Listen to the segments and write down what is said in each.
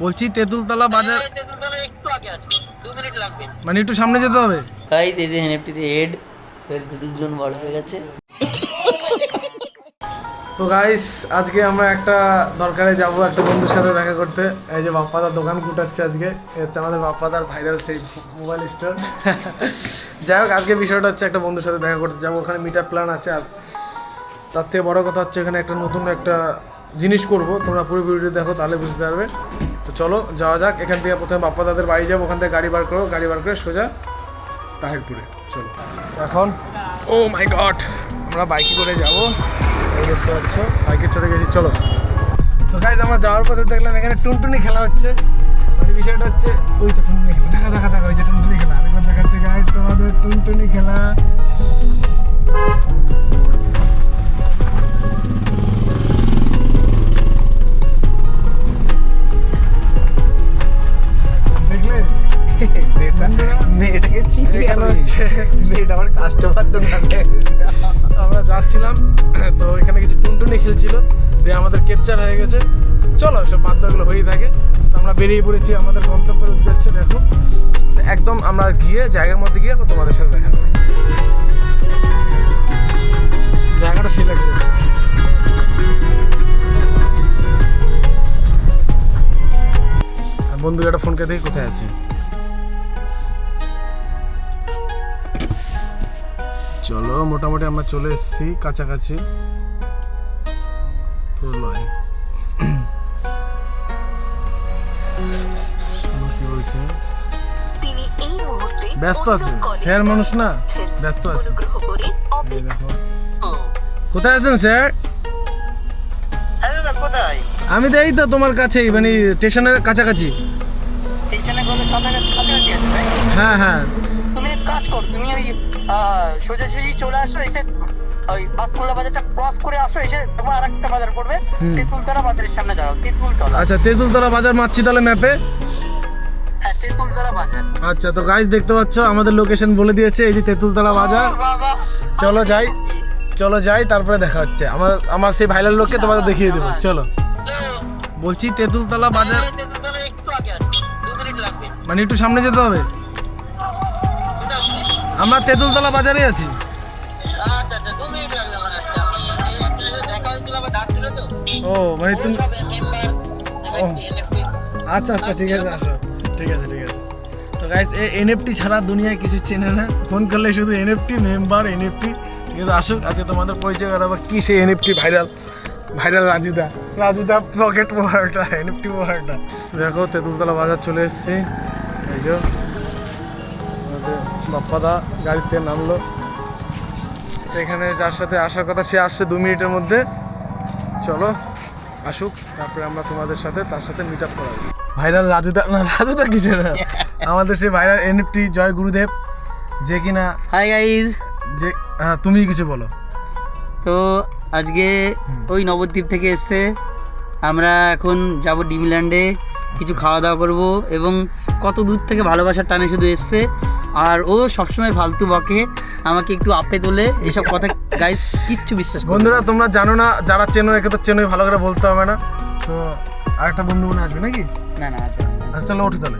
বলছি তেঁতুলতলা বাজার তেঁতুলতলা একটু আগে আছে দু মিনিট লাগবে। মানে একটু সামনে যেতে হবে? গাইজ এই যে এনএফটির হেড দুজন বড় হয়ে গেছে। তো গাইস আজকে আমরা একটা দরকারে যাব একটা বন্ধুর সাথে দেখা করতে। এই যে বাপ্পাদার দোকান কুটাচ্ছে আজকে। হচ্ছে আমাদের বাপ্পাদার ভাইরাল সেই মোবাইল স্টোর যাই হোক আজকে বিষয়টা হচ্ছে একটা বন্ধুর সাথে দেখা করতে যাব। ওখানে মিটার প্ল্যান আছে আর তার থেকে বড় কথা হচ্ছে এখানে একটা নতুন একটা জিনিস করব। তোমরা পুরো ভিডিওটি দেখো, তাহলে বুঝতে পারবে। তো চলো, যাওয়া যাক। এখান থেকে প্রথমে বাপ্পা দাদের বাড়ি যাব। ওখান থেকে গাড়ি বার করো। গাড়ি বার করে সোজা তাহিরপুরে। চলো। এখন? Oh my god! আমরা বাইকে করে যাব। দেখতে পাচ্ছ, বাইকে চলে গেছি। চলো। তো গাইজ আমরা যাওয়ার পথে দেখলাম এখানে টুনটুনি খেলা হচ্ছে। মানে বিষয়টা হচ্ছে, ওই তো টুনটুনি খেলা। দেখা দেখা দেখা, ওই যে টুনটুনি খেলা। আরেকবার দেখাচ্ছে গাইজ তোমাদের টুনটুনি খেলা। এখানে? হচ্ছে মেয়েটা আমার কাস্টমার দোকানে আমরা যাচ্ছিলাম তো এখানে কিছু টুনটুনি খেলছিল দিয়ে আমাদের ক্যাপচার হয়ে গেছে। চলো সব বাদ্যগুলো হয়েই থাকে। তো আমরা বেরিয়ে পড়েছি আমাদের গন্তব্যের উদ্দেশ্যে দেখো। একদম আমরা গিয়ে জায়গার মধ্যে গিয়ে তোমাদের সাথে দেখা করব। জায়গাটা সেই লাগছে। আর একটা ফোন দেখি কোথায় আছি। চলো মোটামুটি আমরা চলে এসেছি কাছাকাছি। পুরো লয় কি বলছে? তিনি এই মুহূর্তে ব্যস্ত আছে। স্যার মানুষ না? ব্যস্ত আছে। কোথায় আছেন স্যার? আমি তো এই তো তোমার কাছেই মানে স্টেশনের কাছাকাছি। হ্যাঁ হ্যাঁ। তুমি এক কাজ করো তুমি ওই সোজাসুজি চলে আসো এসে ওই বাজারটা ক্রস করে আসো এসে তোমার আরেকটা বাজার পড়বে তেঁতুলতলা বাজারের সামনে দাঁড়াও তেঁতুলতলা। আচ্ছা তেঁতুলতলা বাজার মারছি তাহলে ম্যাপে আচ্ছা তো গাইজ দেখতে পাচ্ছ আমাদের লোকেশন বলে দিয়েছে এই যে তেঁতুলতলা বাজার। চলো যাই চলো যাই তারপরে দেখা হচ্ছে। আমার আমার সেই ভাইরাল লোককে তোমাদের দেখিয়ে দেবো চলো। বলছি তেঁতুলতলা বাজার মানে একটু সামনে যেতে হবে? আবার তেঁতুলতলা বাজারে আছি। ও মানে তুমি আচ্ছা আচ্ছা ঠিক আছে আসো ঠিক আছে ঠিক আছে। তো গাইজ এনএফটি ছাড়া দুনিয়ায় কিছু চেনে না। ফোন করলে শুধু এনএফটি মেম্বার এনএফটি। ঠিক আছে আসুক আজকে তোমাদের পরিচয় করাবো কি সেই এনএফটি ভাইরাল ভাইরাল রাজুদা। রাজুদা পকেট মোহারটা এনএফটি মোহারটা দেখো তেঁতুলতলা বাজার চলে এসেছি। এই যে বাপ্পাদা গাড়িতে নামলো। এখানে যার সাথে আসার কথা সে আসছে দু মিনিটের মধ্যে। চলো আসুক তারপরে আমরা তোমাদের সাথে তার সাথে মিট আপ করাবো। ভাইরাল রাজুদা না রাজুদা কিছু না আমাদের সেই ভাইরাল এনএফটি জয় গুরুদেব। যে কিনা হাই গাইজ যে হ্যাঁ তুমি কিছু বলো। তো আজকে ওই নবদ্বীপ থেকে এসছে। আমরা এখন যাব ডিমল্যান্ডে কিছু খাওয়া দাওয়া করব এবং কত দূর থেকে ভালোবাসার টানে শুধু এসছে আর ও সবসময় ফালতু বকে আমাকে একটু আপে তোলে এসব কথা গাইজ কিচ্ছু বিশ্বাস বন্ধুরা তোমরা জানো না যারা চেনো একে তো চেনোই ভালো করে বলতে হবে না। তো আরেকটা বন্ধু মনে আসবে নাকি? না না আচ্ছা। আচ্ছা চলো ওঠো তাহলে।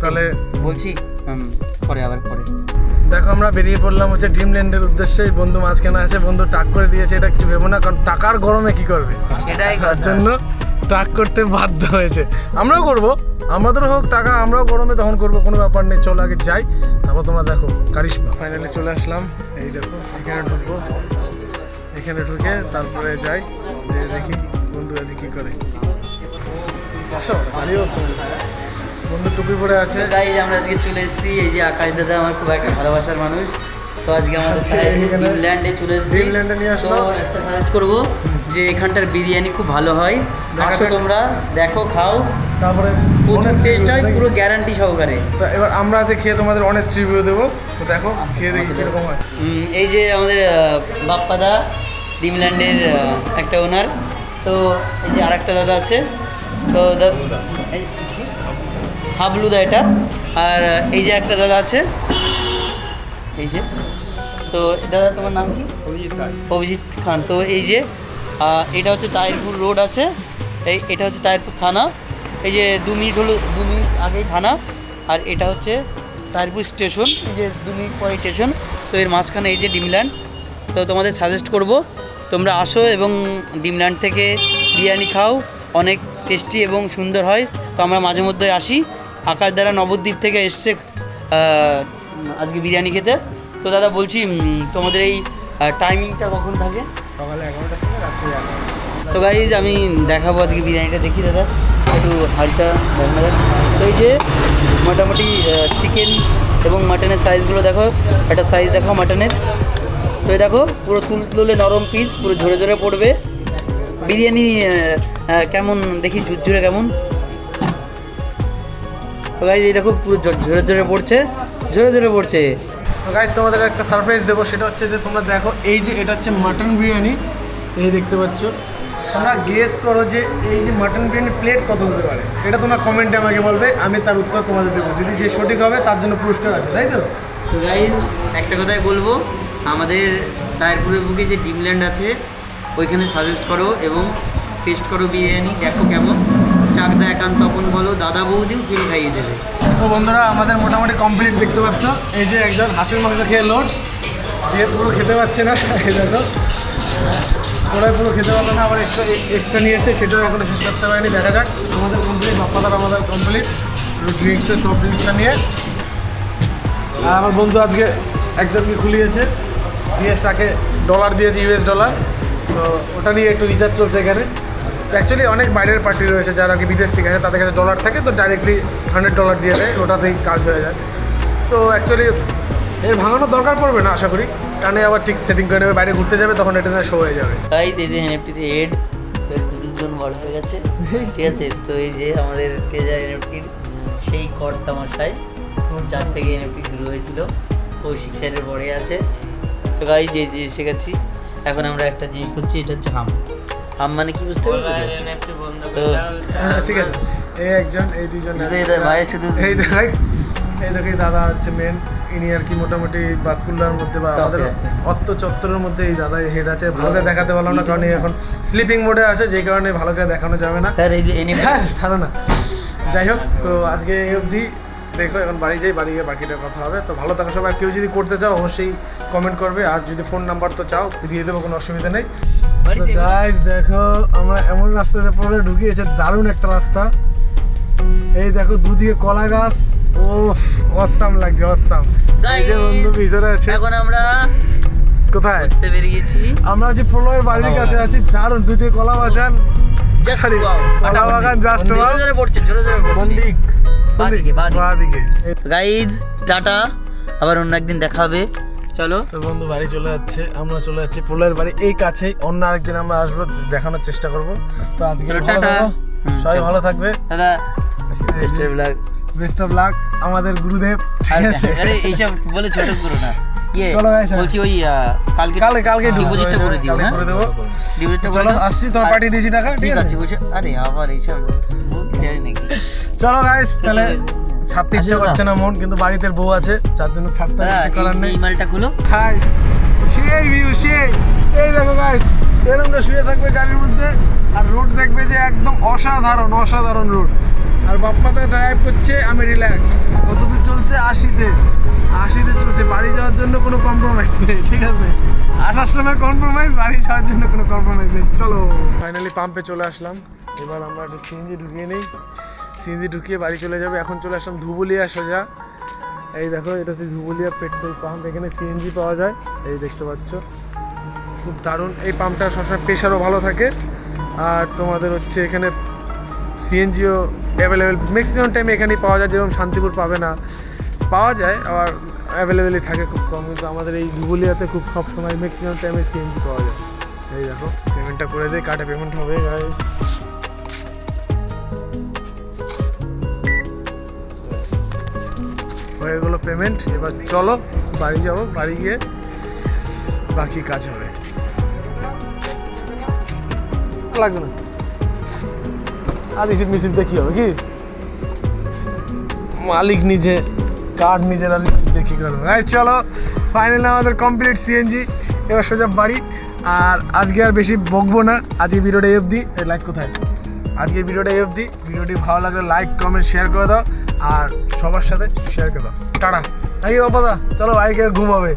তাহলে বলছি পরে আবার পরে। দেখো আমরা বেরিয়ে পড়লাম হচ্ছে ড্রিমল্যান্ডের উদ্দেশ্যে। এই বন্ধু মাঝখানে আছে বন্ধু টাক করে দিয়েছে এটা কিছু ভেবো না কারণ টাকার গরমে কি করবে? সেটাই তার জন্য ট্রাক করতে বাধ্য হয়েছে। আমরাও করব। আমাদেরও হোক, টাকা আমরাও গরমে তখন করব, কোনো ব্যাপার নেই, চলো আগে যাই। তারপর তোমরা দেখো, কারিশমা। ফাইনালি চলে আসলাম। এই দেখো, এখানে ঢুকবো। এখানে ঢুকে তারপরে যাই, যে দেখি বন্ধু আছে কি করে। আসো বন্ধু টুপি পরে আছে। গাইজ আমরা আজকে চলে এসেছি। এই যে আকাশ দাদা, আমার খুব একটা ভালোবাসার মানুষ। তো আজকে আমাদের এইখানে ডিমল্যান্ডে চলে এসেছি। তো একটা সাজেস্ট করব যে এখানটার বিরিয়ানি খুব ভালো হয়। আসো তোমরা দেখো খাও। তারপরে পুরো টেস্ট হয় পুরো গ্যারান্টি সহকারে। তা এবার আমরা আছে খেয়ে তোমাদের অনেস্ট রিভিউ দেবো। তো দেখো খেয়ে দেখি কীরকম হয়। এই যে আমাদের বাপ্পাদা ডিমল্যান্ডের একটা ওনার। তো এই যে আরেকটা দাদা আছে। তো দাদা হাবলুদা এটা। আর এই যে একটা দাদা আছে। এই যে তো দাদা তোমার নাম কি? অভিজিৎ খান। তো এই যে এটা হচ্ছে তাহিরপুর রোড আছে। এই এটা হচ্ছে তাহিরপুর থানা। এই যে দু মিনিট হলো দু মিনিট আগেই থানা। আর এটা হচ্ছে তারপুর স্টেশন। এই যে দু মিনিট পরে স্টেশন। তো এর মাঝখানে এই যে ডিমল্যান্ড তো তোমাদের সাজেস্ট করব তোমরা আসো এবং ডিমল্যান্ড থেকে বিরিয়ানি খাও। অনেক টেস্টি এবং সুন্দর হয়। তো আমরা মাঝে মধ্যে আসি। আকাশ দ্বারা নবদ্বীপ থেকে এসছে আজকে বিরিয়ানি খেতে। তো দাদা বলছি তোমাদের এই টাইমিংটা কখন থাকে? সকালে এগারোটা থেকে রাত্রি তো গাইজ আমি দেখাবো আজকে বিরিয়ানিটা দেখি দাদা। একটু দেখানো তো এই যে মোটামুটি চিকেন এবং মাটনের সাইজগুলো দেখো। একটা সাইজ দেখো মাটনের তো এই দেখো পুরো তুল তুলে নরম পিস পুরো ঝরে ঝরে পড়বে। বিরিয়ানি কেমন দেখি ঝুরঝুরে কেমন। তো গাইজ এই দেখো পুরো ঝরে ঝরে পড়ছে। ঝরে ঝরে পড়ছে। তো গাইজ তোমাদের একটা সারপ্রাইজ দেবো, সেটা হচ্ছে যে তোমরা দেখো, এই যে এটা হচ্ছে মাটন বিরিয়ানি, এই দেখতে পাচ্ছ। তোমরা গেস করো যে এই যে মাটন বিরিয়ানি প্লেট কত হতে পারে। এটা তোমরা কমেন্টে আমাকে বলবে, আমি তার উত্তর তোমাদের দেবো। যদি যে সঠিক হবে, তার জন্য পুরস্কার আছে, তাই তো? তো গাইজ একটা কথাই বলব, আমাদের টায়ারপুরের বুকে যে ডিমল্যান্ড আছে, ওইখানে সাজেস্ট করো এবং টেস্ট করো বিরিয়ানি, দেখো কেমন। চাকদা একান্ত তপন বলো, দাদা বৌদিও ফিল খাইয়ে দেবে। তো বন্ধুরা, আমাদের মোটামুটি কমপ্লিট দেখতে পাচ্ছ। এই যে একজন হাঁসের মাংস খেয়ে লোড। দিয়ে পুরো খেতে পাচ্ছে না। এই দেখো। ওরাই পুরো খেতে পারল না, আবার এক্সট্রা এক্সট্রা নিয়েছে, সেটাও এখনও শেষ করতে পারেনি, দেখা যাক। আমাদের কমপ্লিট বাপ্পাদার আমাদের কমপ্লিট ড্রিঙ্কসটা সব ড্রিঙ্কসটা নিয়ে। আর আমার বন্ধু আজকে একজনকে খুলিয়েছে। দিয়ে তাকে ডলার দিয়েছে ইউএস ডলার তো ওটা নিয়ে একটু রিচার্জ চলছে এখানে। অ্যাকচুয়ালি অনেক বাইরের পার্টি রয়েছে যারা কি বিদেশ থেকে আসে, তাদের কাছে ডলার থাকে, তো ডাইরেক্টলি হান্ড্রেড ডলার দিয়ে দেয়, ওটাতেই কাজ হয়ে যায়। তো অ্যাকচুয়ালি এর ভাঙানোর দরকার পড়বে না, আশা করি। কারণে আবার ঠিক সেটিং করে নেবে, বাইরে ঘুরতে যাবে, তখন এটা শো হয়ে যাবে। গাইজ এই যে এনএফটির হেড দুজন বড় হয়ে গেছে। ঠিক আছে, তো এই যে আমাদের টেজা এনএফটির সেই কর্তা মশাই যার থেকে এনএফটি শুরু হয়েছিল। কৌশিক স্যারের পরে আছে। তো গাইজ এই যে এসে গেছি। এখন আমরা একটা জিনিস করছি এটা হচ্ছে হাম। হাম মানে কি বুঝতে পারছ? তো? তো হ্যাঁ, ঠিক আছে। এই একজন এই দুজন ভাই শুধু এই দেখাই এই দেখে দাদা হচ্ছে মেন ইনি আর কি মোটামুটি বাতকুল্লার মধ্যে বা আমাদের। অত্ত চত্বরের মধ্যে এই দাদা হেড আছে। ভালো করে দেখাতে পারলাম না কারণ এখন স্লিপিং মোডে আছে যেই কারণে ভালো করে দেখানো যাবে না। স্যার এই যে এনএফটি হ্যাঁ ধারণা যাই হোক তো আজকে এই অবধি দেখো এখন বাড়ি যাই বাড়ি গিয়ে বাকিটা কথা হবে। তো ভালো থাকো সবাই। কেউ যদি করতে চাও অবশ্যই কমেন্ট করবে। আর যদি ফোন নাম্বার তো চাও দিয়ে দেবো কোনো অসুবিধা নেই। গাইজ দেখো আমরা এমন রাস্তাতে পরে ঢুকিয়েছে দারুণ একটা রাস্তা। এই দেখো দুদিকে কলা গাছ। ও অসাম লাগছে অসাম। এই যে বন্ধু ভিতরে আছে। এখন আমরা কোথায়? ঘুরতে বেরিয়েছি। আমরা যে প্রলয়ের বাড়ির কাছে আছি। দারুণ দুদিকে কলা বাগান। Just সরি কলা বাগান জাস্ট জোরে জোরে পড়ছে জোরে জোরে পড়ছে। বাদিকে বাদিকে। বাদিকে। গাইজ টাটা। আবার অন্য একদিন দেখা হবে। চলো। তো বন্ধু বাড়ি চলে যাচ্ছে। আমরা চলে যাচ্ছি প্রলয়ের বাড়ি। এই কাছেই অন্য আরেকদিন আমরা আসব দেখানোর চেষ্টা করব। তো আজকে টাটা। সবাই ভালো থাকবে। দাদা best blog best of luck আমাদের গুরুদেব। ঠিক আছে। আরে এইসব বলে ছোট করো না। ইয়ে চলো guys, বলছি ওই কালকে কালকে কালকে ডিপোজিটটা করে দিও হ্যাঁ? করে দেবো। ডিপোজিটটা করে দাও। আসছি তোমার পাঠিয়ে দিয়েছি টাকা ঠিক আছে? আরে আবার এইসব। চলো গাইস তাহলে ছাড়তে ইচ্ছে করছে না মন কিন্তু বাড়িতে বউ আছে যার জন্য ছাড়তে ইচ্ছে করার নেই। এই মালটা খুলো। হাই সেই ভিউ সেই এই দেখো গাইস এরকম তো শুয়ে থাকবে গাড়ির মধ্যে আর রোড দেখবে যে একদম অসাধারণ অসাধারণ রোড আর বাপ্পাটা ড্রাইভ করছে আমি রিল্যাক্স কতদূর চলছে? আশিতে। আশিতে চলছে বাড়ি যাওয়ার জন্য কোনো কম্প্রোমাইজ নেই ঠিক আছে? আসার সময় কম্প্রোমাইজ বাড়ি যাওয়ার জন্য কোনো কম্প্রোমাইজ নেই। চলো। ফাইনালি পাম্পে চলে আসলাম। এবার আমরা একটা সিএনজি ঢুকিয়ে নিই। সিএনজি ঢুকিয়ে বাড়ি চলে যাবে। এখন চলে আসলাম ধুবুলিয়া সোজা। এই দেখো, এটা হচ্ছে ধুবুলিয়া পেট্রোল পাম্প। এখানে সিএনজি পাওয়া যায়। এই দেখতে পাচ্ছ। খুব দারুণ। এই পাম্পটা সবসময় প্রেশারও ভালো থাকে। আর তোমাদের হচ্ছে এখানে সিএনজিও অ্যাভেলেবেল ম্যাক্সিমাম টাইম এখানেই পাওয়া যায়। যেরকম শান্তিপুর পাবে না, পাওয়া যায়। আবার অ্যাভেলেবেলই থাকে খুব কম। কিন্তু আমাদের এই ধুবুলিয়াতে খুব সব সময় ম্যাক্সিমাম টাইমে সিএনজি পাওয়া যায়। এই দেখো পেমেন্টটা করে দিই কার্ডে পেমেন্ট হবে গাইস হয়ে গেলো পেমেন্ট এবার চলো বাড়ি যাব, বাড়ি গিয়ে বাকি কাজ হবে। লাগবে না। আর রিসিভ মিসিভ দিয়ে কী হবে কি? মালিক নিজে কার্ড নিজের আর কী করব। এই চলো ফাইনালি আমাদের কমপ্লিট সিএনজি এবার সোজা বাড়ি। আর আজকে আর বেশি বকবো না, আজকে ভিডিওটা অবধি লাইক কোথায়? আজকে ভিডিওটা এই অবধি, ভিডিওটি ভালো লাগলে লাইক কমেন্ট শেয়ার করে দাও। আর সবার সাথে শেয়ার করবা টাটা। নাকি বাবা চলো বাইকে ঘুমাবে।